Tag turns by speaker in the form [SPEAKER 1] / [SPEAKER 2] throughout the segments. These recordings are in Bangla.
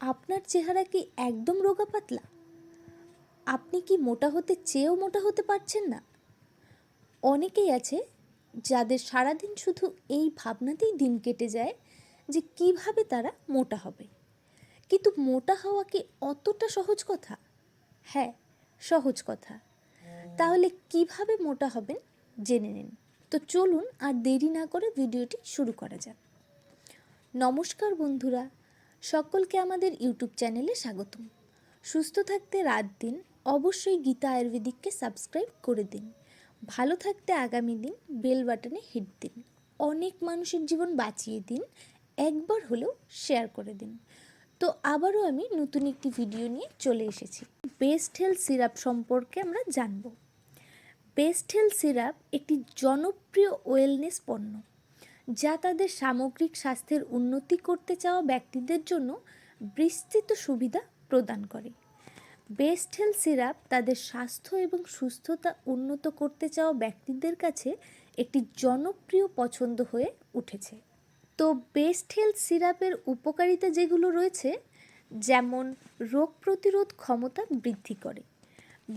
[SPEAKER 1] আপনার চেহারা কি একদম রোগা পাতলা? আপনি কি মোটা হতে চেয়েও মোটা হতে পারছেন না? অনেকেই আছে যাদের সারাদিন শুধু এই ভাবনাতেই দিন কেটে যায় যে কীভাবে তারা মোটা হবে। কিন্তু মোটা হওয়া কি অতটা সহজ কথা? হ্যাঁ সহজ কথা। তাহলে কীভাবে মোটা হবেন জেনে নিন। তো চলুন আর দেরি না করে ভিডিওটি শুরু করা যাক। নমস্কার বন্ধুরা সকলকে আমাদের ইউটিউব চ্যানেলে স্বাগতম। সুস্থ থাকতে রাত দিন, অবশ্যই গীতা আয়ুর্বেদিককে সাবস্ক্রাইব করে দিন। ভালো থাকতে আগামী দিন, বেল বাটনে হিট দিন। অনেক মানুষের জীবন বাঁচিয়ে দিন, একবার হলেও শেয়ার করে দিন। তো আবারও আমি নতুন একটি ভিডিও নিয়ে চলে এসেছি। বেস্ট হেলথ সিরাপ সম্পর্কে আমরা জানব। বেস্ট হেলথ সিরাপ একটি জনপ্রিয় ওয়েলনেস পণ্য। যা তাদের সামগ্রিক স্বাস্থ্যের উন্নতি করতে চাওয়া ব্যক্তিদের জন্য বিস্তৃত সুবিধা প্রদান করে। বেস্ট হেলথ সিরাপ তাদের স্বাস্থ্য এবং সুস্থতা উন্নত করতে চাওয়া ব্যক্তিদের কাছে একটি জনপ্রিয় পছন্দ হয়ে উঠেছে। তো বেস্ট হেলথ সিরাপের উপকারিতা যেগুলো রয়েছে, যেমন রোগ প্রতিরোধ ক্ষমতা বৃদ্ধি করে।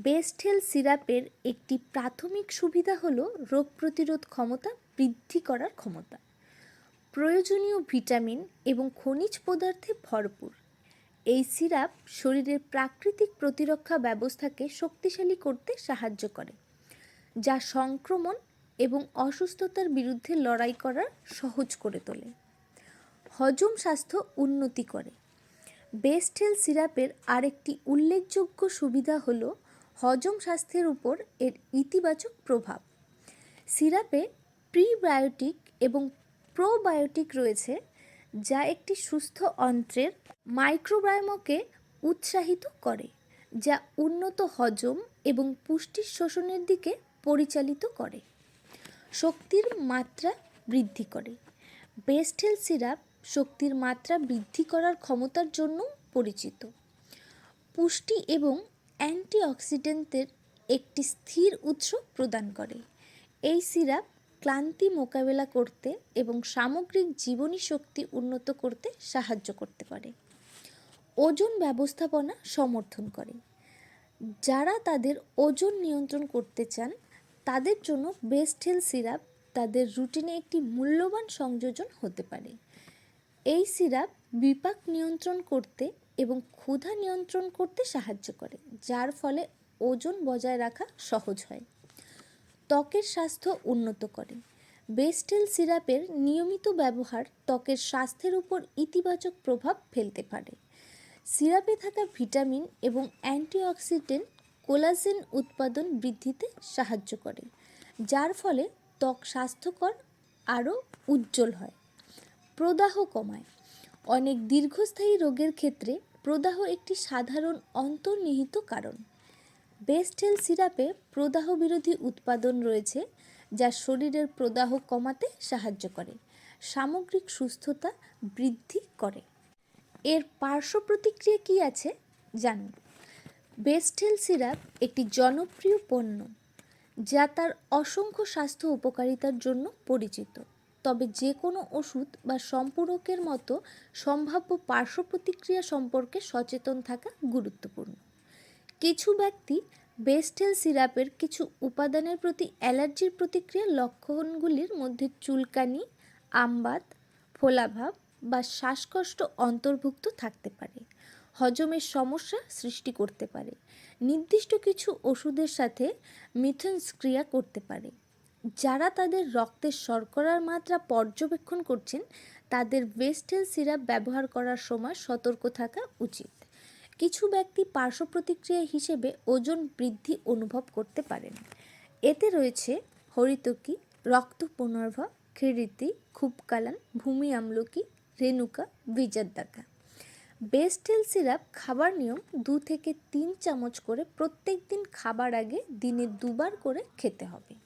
[SPEAKER 1] বেস্ট হেলথ সিরাপের একটি প্রাথমিক সুবিধা হল রোগ প্রতিরোধ ক্ষমতা বৃদ্ধি করার ক্ষমতা। প্রয়োজনীয় ভিটামিন এবং খনিজ পদার্থে ভরপুর। এই সিরাপ শরীরের প্রাকৃতিক প্রতিরক্ষা ব্যবস্থাকে শক্তিশালী করতে সাহায্য করে, যা সংক্রমণ এবং অসুস্থতার বিরুদ্ধে লড়াই করার সহজ করে তোলে। হজম স্বাস্থ্য উন্নতি করে। বেস্ট হেলথ সিরাপের আরেকটি উল্লেখযোগ্য সুবিধা হল হজম স্বাস্থ্যের উপর এর ইতিবাচক প্রভাব। সিরাপে প্রিবায়োটিক এবং প্রোবায়োটিক রয়েছে, যা একটি সুস্থ অন্ত্রের মাইক্রোবায়োমকে উৎসাহিত করে, যা উন্নত হজম এবং পুষ্টির শোষণের দিকে পরিচালিত করে। শক্তির মাত্রা বৃদ্ধি করে। বেস্টেল সিরাপ শক্তির মাত্রা বৃদ্ধি করার ক্ষমতার জন্য পরিচিত। পুষ্টি এবং অ্যান্টিঅক্সিডেন্টের একটি স্থির উৎস প্রদান করে। এই সিরাপ ক্লান্তি মোকাবেলা করতে এবং সামগ্রিক জীবনী শক্তি উন্নত করতে সাহায্য করতে পারে। ওজন ব্যবস্থাপনা সমর্থন করে। যারা তাদের ওজন নিয়ন্ত্রণ করতে চান, তাদের জন্য বেস্ট হেলথ সিরাপ তাদের রুটিনে একটি মূল্যবান সংযোজন হতে পারে। এই সিরাপ বিপাক নিয়ন্ত্রণ করতে এবং ক্ষুধা নিয়ন্ত্রণ করতে সাহায্য করে, যার ফলে ওজন বজায় রাখা সহজ হয়। ত্বকের স্বাস্থ্য উন্নত করে। বেস্টেল সিরাপের নিয়মিত ব্যবহার ত্বকের স্বাস্থ্যের উপর ইতিবাচক প্রভাব ফেলতে পারে। সিরাপে থাকা ভিটামিন এবং অ্যান্টিঅক্সিডেন্ট কোলাজেন উৎপাদন বৃদ্ধিতে সাহায্য করে, যার ফলে ত্বক স্বাস্থ্যকর আরও উজ্জ্বল হয়। প্রদাহ কমায়। অনেক দীর্ঘস্থায়ী রোগের ক্ষেত্রে প্রদাহ একটি সাধারণ অন্তর্নিহিত কারণ। বেস্টেল সিরাপে প্রদাহ বিরোধী উৎপাদন রয়েছে, যা শরীরের প্রদাহ কমাতে সাহায্য করে, সামগ্রিক সুস্থতা বৃদ্ধি করে। এর পার্শ্ব প্রতিক্রিয়া কী আছে? জানুন। বেস্ট হেলথ সিরাপ একটি জনপ্রিয় পণ্য, যা তার অসংখ্য স্বাস্থ্য উপকারিতার জন্য পরিচিত। তবে যে কোনো ওষুধ বা সম্পূরকের মতো সম্ভাব্য পার্শ্ব প্রতিক্রিয়া সম্পর্কে সচেতন থাকা গুরুত্বপূর্ণ। কিছু ব্যক্তি বেস্টেল সিরাপের কিছু উপাদানের প্রতি অ্যালার্জির প্রতিক্রিয়ার লক্ষণগুলির মধ্যে চুলকানি, আমবাত, ফোলাভাব বা শ্বাসকষ্ট অন্তর্ভুক্ত থাকতে পারে, হজমের সমস্যা সৃষ্টি করতে পারে, নির্দিষ্ট কিছু ওষুধের সাথে মিথস্ক্রিয়া করতে পারে। যারা তাদের রক্তের শর্করার মাত্রা পর্যবেক্ষণ করছেন, তাদের ওয়েস্টেল সিরাপ ব্যবহার করার সময় সতর্ক থাকা উচিত। কিছু ব্যক্তি পার্শ্ব প্রতিক্রিয়া হিসেবে ওজন বৃদ্ধি অনুভব করতে পারেন। এতে রয়েছে হরিতকি, রক্ত পুনর্ভব খিরিতি খুবকালান, ভূমি আমলকি, রেণুকা বিজাদ্দাকা বেস্টেল সিরাপ খাবার নিয়ম দু থেকে তিন চামচ করে প্রত্যেক দিন খাবার আগে দিনে দুবার করে খেতে হবে।